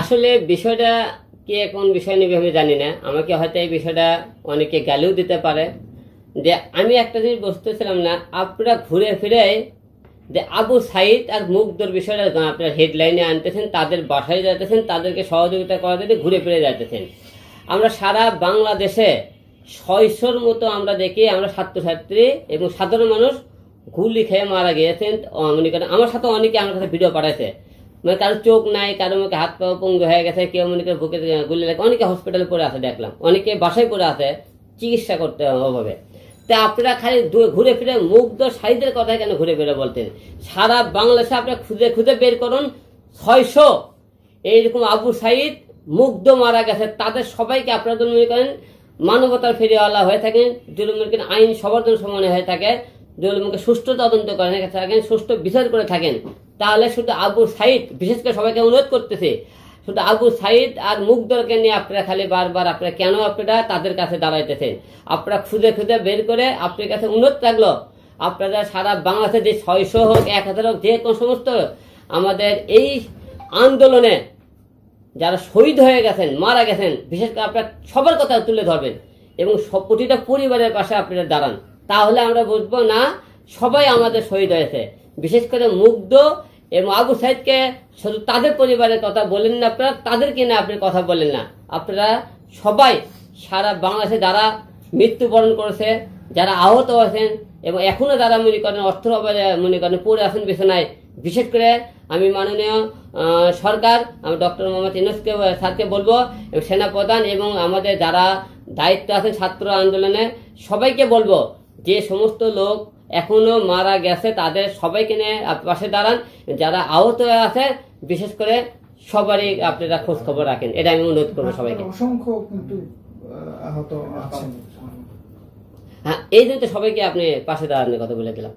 আসলে বিষয়টা কি কোন বিষয় নিয়ে আমি জানি না। আমাকে হয়তো এই বিষয়টা অনেকে গালিও দিতে পারে। যে আমি একটা জিনিস বুঝতেছিলাম না, আপনারা ঘুরে ফিরে যে আবু সাইদ আর মুগ্ধর বিষয়টা আপনার হেডলাইনে আনতেছেন, তাদের বাসায় যাইতেছেন, তাদেরকে সহযোগিতা করার জন্য ঘুরে ফিরে যাইতেছেন। আমরা সারা বাংলাদেশে ছয়শোর মতো আমরা দেখি, আমরা ছাত্রছাত্রী এবং সাধারণ মানুষ গুলি খেয়ে মারা গিয়েছেন। আমার সাথে অনেকে আমার কাছে ভিডিও পাঠাইছে। মানে কারও চোখ নাই, কারও মুখে হাত পা পঙ্গু হয়ে গেছে, কেউ মনে করে বুকে গুলি লাগে। অনেকে হসপিটালে পড়ে আছে, দেখলাম। অনেকে বাসায় পড়ে আছে, চিকিৎসা করতে অভাবে। তা আপনারা খালি ঘুরে ফিরে মুগ্ধ সাইদের কথা কেন ঘুরে ফিরে বলতেন? সারা বাংলাদেশে আপনারা খুঁজে খুঁজে বের করুন, ছয়শো। এইরকম আবু সাইদ মুগ্ধ মারা গেছে। তাদের সবাইকে আপনারা যদি মনে করেন, মানবতার ফেরিওয়ালা হয়ে থাকেন, যদি মনে করেন আইন সবার জন্য সমানে হয়ে থাকে, যদি মনে সুষ্ঠু তদন্ত করে থাকেন, সুষ্ঠু বিচার করে থাকেন তাহলে শুধু আবু সাইদ, বিশেষ করে সবাইকে অনুরোধ করতেছে, শুধু আবু সাইদ আর মুগ্ধকে নিয়ে আপনারা খালি বারবার আপনারা কেন আপনারা তাদের কাছে দাঁড়াইতেছেন? আপনারা খুঁজে খুঁজে বের করে আপনার কাছে অনুরোধ থাকল, আপনারা সারা বাংলাদেশে যে ছয়শো হোক, এক হাজার হোক, যে কোনো সমস্ত আমাদের এই আন্দোলনে যারা শহীদ হয়ে গেছেন, মারা গেছেন, বিশেষ করে আপনার সবার কথা তুলে ধরবেন এবং সব প্রতিটা পরিবারের পাশে আপনারা দাঁড়ান। তাহলে আমরা বুঝব না সবাই আমাদের শহীদ হয়েছে। বিশেষ করে মুগ্ধ এবং আবু সাইদকে শুধু তাদের পরিবারের কথা বলেন না, আপনারা তাদেরকে না আপনি কথা বলেন না। আপনারা সবাই সারা বাংলাদেশে যারা মৃত্যুবরণ করেছে, যারা আহত হয়েছেন এবং এখনও যারা মনে করেন অর্থ অভাবে মনে করেন পড়ে আছেন বিছানায়, বিশেষ করে আমি মাননীয় সরকার, আমি ডক্টর মোহাম্মদ ইনুসকে স্যারকে বলব, এবং সেনাপ্রধান এবং আমাদের যারা দায়িত্ব আছেন ছাত্র আন্দোলনে, সবাইকে বলব যে সমস্ত লোক এখনও মারা গেছে তাদের সবাইকে নিয়ে পাশে দাঁড়ান। যারা আহত আছে বিশেষ করে সবারই আপনারা খোঁজ খবর রাখেন। এটা আমি অনুরোধ করব সবাইকে। অসংখ্য কিন্তু আহত আছেন। হ্যাঁ এই জন্য সবাইকে আপনি পাশে দাঁড়ানোর কথা বলে দিলাম।